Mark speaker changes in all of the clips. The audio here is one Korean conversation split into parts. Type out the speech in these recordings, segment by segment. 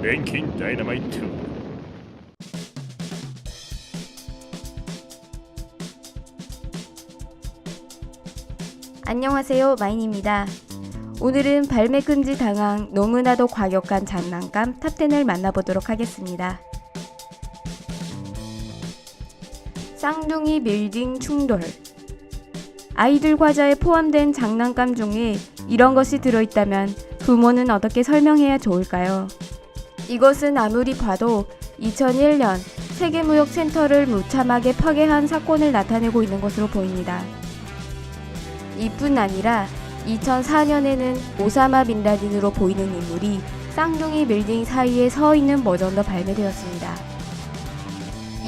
Speaker 1: 랭킹 다이너마이트
Speaker 2: 안녕하세요 마인입니다. 오늘은 발매 금지 당한 너무나도 과격한 장난감 탑10을 만나보도록 하겠습니다. 쌍둥이 빌딩 충돌 아이들 과자에 포함된 장난감 중에 이런 것이 들어있다면 부모는 어떻게 설명해야 좋을까요? 이것은 아무리 봐도 2001년 세계무역센터를 무참하게 파괴한 사건을 나타내고 있는 것으로 보입니다. 이뿐 아니라 2004년에는 오사마 빈라딘으로 보이는 인물이 쌍둥이 빌딩 사이에 서 있는 버전도 발매되었습니다.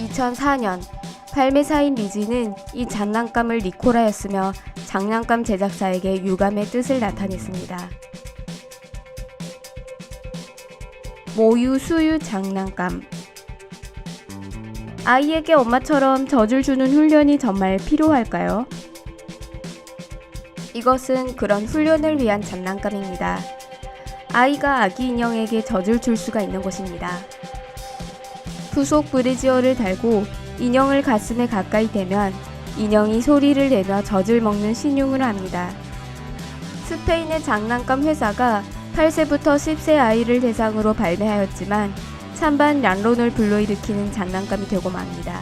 Speaker 2: 2004년 발매사인 리지는 이 장난감을 리콜하였으며 장난감 제작사에게 유감의 뜻을 나타냈습니다. 모유 수유 장난감 아이에게 엄마처럼 젖을 주는 훈련이 정말 필요할까요? 이것은 그런 훈련을 위한 장난감입니다. 아이가 아기 인형에게 젖을 줄 수가 있는 것입니다. 부속 브래지어를 달고 인형을 가슴에 가까이 대면 인형이 소리를 내며 젖을 먹는 신용을 합니다. 스페인의 장난감 회사가 8세부터 10세 아이를 대상으로 발매하였지만 찬반 란론을 불러일으키는 장난감이 되고 맙니다.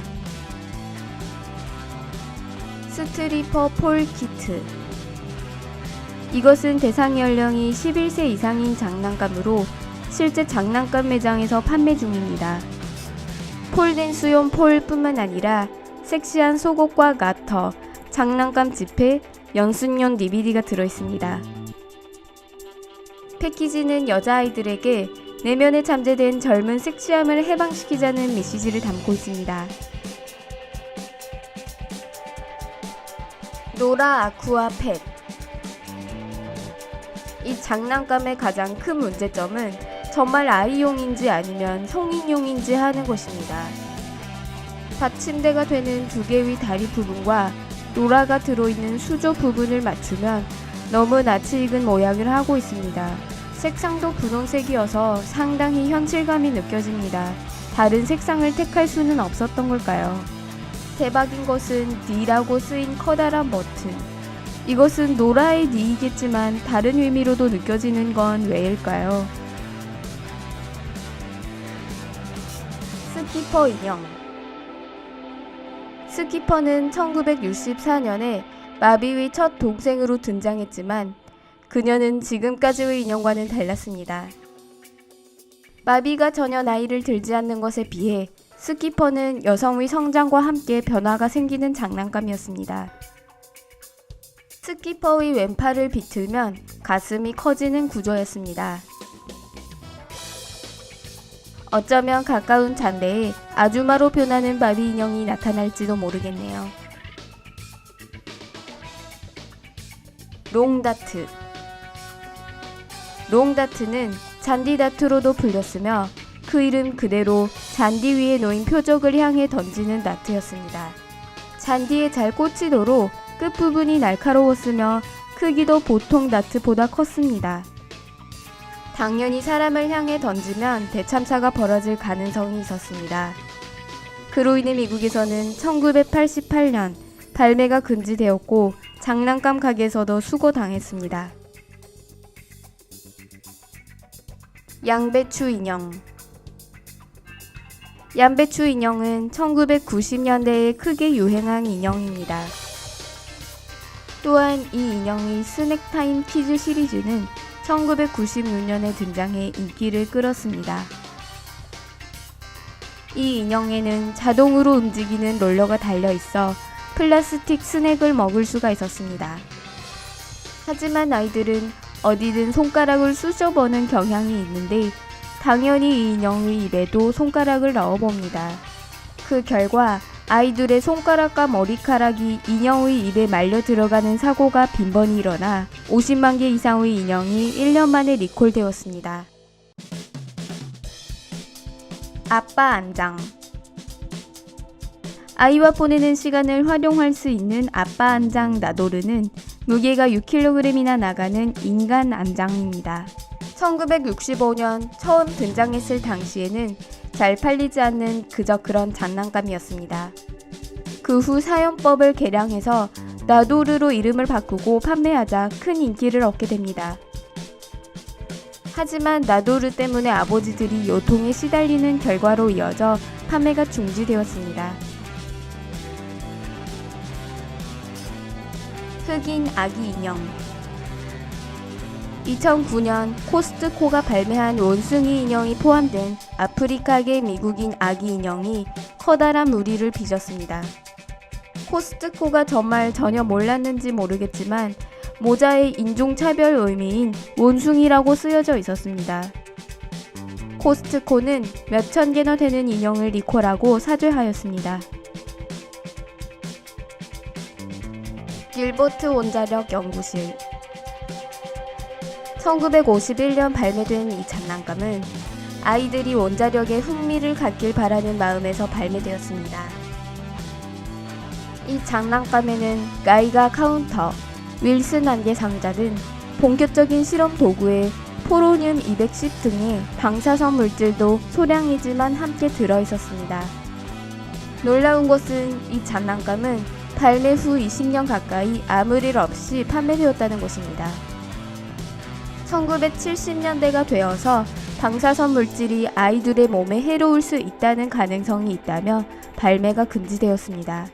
Speaker 2: 스트리퍼 폴 키트 이것은 대상 연령이 11세 이상인 장난감으로 실제 장난감 매장에서 판매 중입니다. 폴된 수용 폴뿐만 아니라 섹시한 속옷과 가터, 장난감 지폐, 연습용 DVD가 들어있습니다. 패키지는 여자아이들에게 내면에 잠재된 젊은 섹시함을 해방시키자는 메시지를 담고 있습니다. 노라 아쿠아 펫 이 장난감의 가장 큰 문제점은 정말 아이용인지 아니면 성인용인지 하는 것입니다. 받침대가 되는 두 개의 다리 부분과 노라가 들어있는 수조 부분을 맞추면 너무 낯이 익은 모양을 하고 있습니다. 색상도 분홍색이어서 상당히 현실감이 느껴집니다. 다른 색상을 택할 수는 없었던 걸까요? 대박인 것은 D라고 쓰인 커다란 버튼. 이것은 노라의 D이겠지만 다른 의미로도 느껴지는 건 왜일까요? 스키퍼 인형 스키퍼는 1964년에 마비의 첫 동생으로 등장했지만 그녀는 지금까지의 인형과는 달랐습니다. 마비가 전혀 나이를 들지 않는 것에 비해 스키퍼는 여성의 성장과 함께 변화가 생기는 장난감이었습니다. 스키퍼의 왼팔을 비틀면 가슴이 커지는 구조였습니다. 어쩌면 가까운 잔대에 아주마로 변하는 바비 인형이 나타날지도 모르겠네요. 롱다트 롱다트는 잔디다트로도 불렸으며 그 이름 그대로 잔디 위에 놓인 표적을 향해 던지는 다트였습니다. 잔디에 잘 꽂히도록 끝부분이 날카로웠으며 크기도 보통 다트보다 컸습니다. 당연히 사람을 향해 던지면 대참사가 벌어질 가능성이 있었습니다. 그로 인해 미국에서는 1988년 발매가 금지되었고 장난감 가게에서도 수거당했습니다. 양배추 인형 양배추 인형은 1990년대에 크게 유행한 인형입니다. 또한 이 인형의 스낵타임 퀴즈 시리즈는 1996년에 등장해 인기를 끌었습니다. 이 인형에는 자동으로 움직이는 롤러가 달려 있어 플라스틱 스낵을 먹을 수가 있었습니다. 하지만 아이들은 어디든 손가락을 쑤셔보는 경향이 있는데 당연히 이 인형의 입에도 손가락을 넣어봅니다. 그 결과 아이들의 손가락과 머리카락이 인형의 입에 말려 들어가는 사고가 빈번히 일어나 50만 개 이상의 인형이 1년 만에 리콜되었습니다. 아빠 안장 아이와 보내는 시간을 활용할 수 있는 아빠 안장 나도르는 무게가 6kg이나 나가는 인간 안장입니다. 1965년 처음 등장했을 당시에는 잘 팔리지 않는 그저 그런 장난감이었습니다. 그 후 사용법을 개량해서 나도르로 이름을 바꾸고 판매하자 큰 인기를 얻게 됩니다. 하지만 나도르 때문에 아버지들이 요통에 시달리는 결과로 이어져 판매가 중지되었습니다. 흑인 아기 인형 2009년 코스트코가 발매한 원숭이 인형이 포함된 아프리카계 미국인 아기 인형이 커다란 무리를 빚었습니다. 코스트코가 정말 전혀 몰랐는지 모르겠지만 모자의 인종차별 의미인 원숭이라고 쓰여져 있었습니다. 코스트코는 몇천 개나 되는 인형을 리콜하고 사죄하였습니다. 길버트 원자력 연구실 1951년 발매된 이 장난감은 아이들이 원자력에 흥미를 갖길 바라는 마음에서 발매되었습니다. 이 장난감에는 가이가 카운터, 윌슨 안개 상자 등 본격적인 실험 도구에 포로늄 210 등의 방사선 물질도 소량이지만 함께 들어 있었습니다. 놀라운 것은 이 장난감은 발매 후 20년 가까이 아무 일 없이 판매되었다는 것입니다. 1970년대가 되어서 방사선 물질이 아이들의 몸에 해로울 수 있다는 가능성이 있다며 발매가 금지되었습니다.